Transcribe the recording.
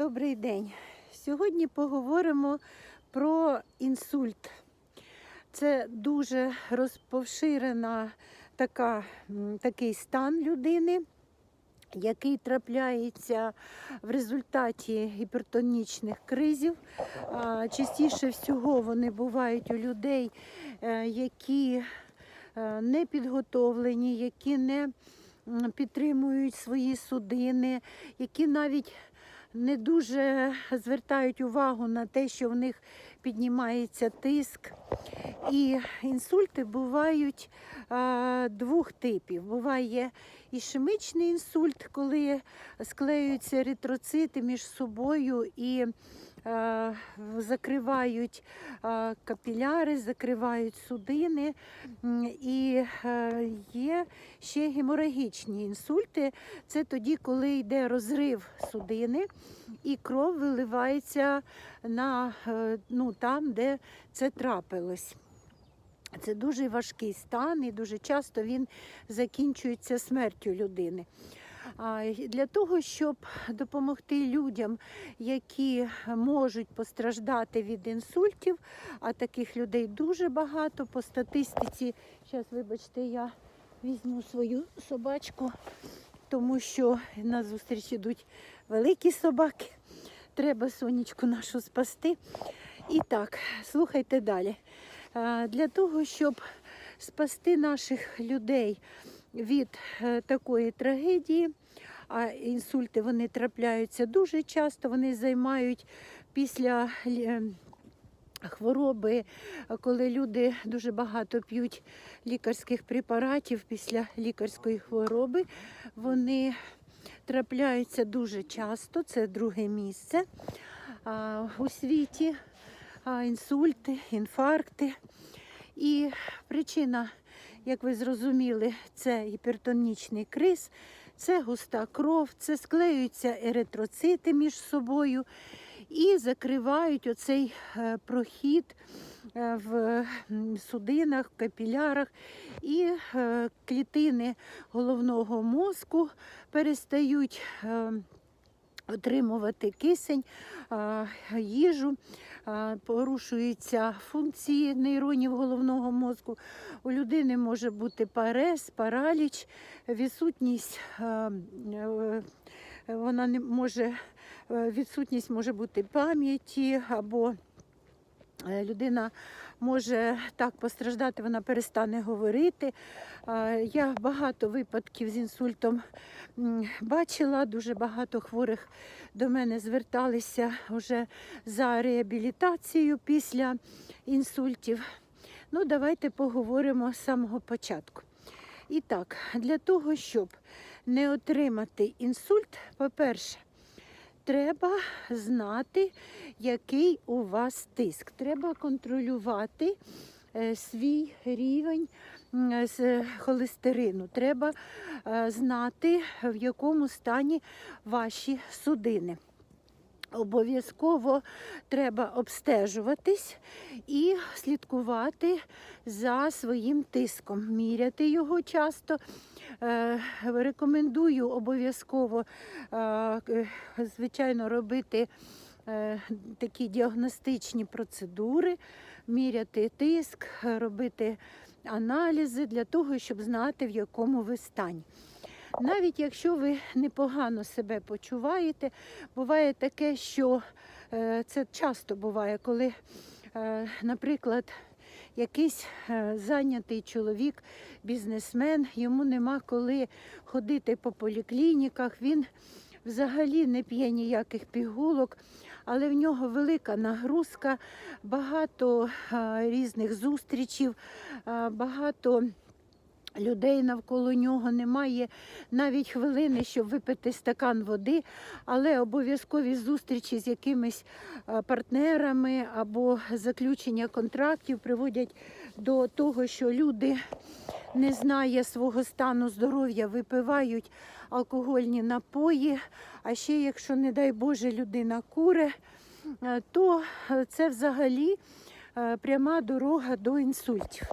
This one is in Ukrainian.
Добрий день. Сьогодні поговоримо про інсульт. Це дуже розповширена така, такий стан людини, який трапляється в результаті гіпертонічних кризів. Частіше всього вони бувають у людей, е, які е, не підготовлені, які не підтримують свої судини, які навіть не дуже звертають увагу на те, що в них піднімається тиск. І інсульти бувають а, двох типів. Буває ішемічний інсульт, коли склеюються еритроцити між собою і е, закривають е, капіляри, закривають судини. І е, є ще геморагічні інсульти. Це тоді, коли йде розрив судини і кров виливається на, е, там, де це трапилось. Це дуже важкий стан, і дуже часто він закінчується смертю людини. Для того, щоб допомогти людям, які можуть постраждати від інсультів, а таких людей дуже багато по статистиці. Зараз, вибачте, я візьму свою собачку, тому що на зустріч ідуть великі собаки. Треба сонечку нашу спасти. І так, слухайте далі. Е, Для того, щоб спасти наших людей від е, такої трагедії, а інсульти вони трапляються дуже часто, вони займають після е, хвороби, коли люди дуже багато п'ють лікарських препаратів після лікарської хвороби, вони трапляються дуже часто, це друге місце у світі. Інсульти, інфаркти. І причина, як ви зрозуміли, це гіпертонічний криз, це густа кров, це склеюються еритроцити між собою і закривають оцей е, прохід е, в судинах, капілярах, і е, клітини головного мозку перестають. Отримувати кисень, їжу, порушуються функції нейронів головного мозку. У людини може бути парез, параліч, відсутність е, вона не може, е, відсутність може бути пам'яті або людина може так постраждати, вона перестане говорити. Я багато випадків з інсультом бачила, дуже багато хворих до мене зверталися вже за реабілітацією після інсультів. Ну, давайте поговоримо з самого початку. І так, для того, щоб не отримати інсульт, по-перше, треба знати, який у вас тиск. Треба контролювати е, свій рівень з холестерину. Треба е, знати, в якому стані ваші судини. Обов'язково треба обстежуватись і слідкувати за своїм тиском, міряти його часто. Е, Рекомендую обов'язково, е, звичайно, робити е, такі діагностичні процедури, міряти тиск, робити аналізи для того, щоб знати, в якому ви стані. Навіть якщо ви непогано себе почуваєте, буває таке, що це часто буває, коли, наприклад, якийсь е, зайнятий чоловік, бізнесмен, йому нема коли ходити по поліклініках, він взагалі не п'є ніяких пігулок, але в нього велика нагрузка, багато е, різних зустрічів, е, багато людей навколо нього немає навіть хвилини, щоб випити стакан води, але обов'язкові зустрічі з якимись е, партнерами або заключення контрактів приводять до того, що люди не знає свого стану здоров'я, випивають алкогольні напої. А ще, якщо, не дай Боже, людина куре, е, то це взагалі е, пряма дорога до інсультів.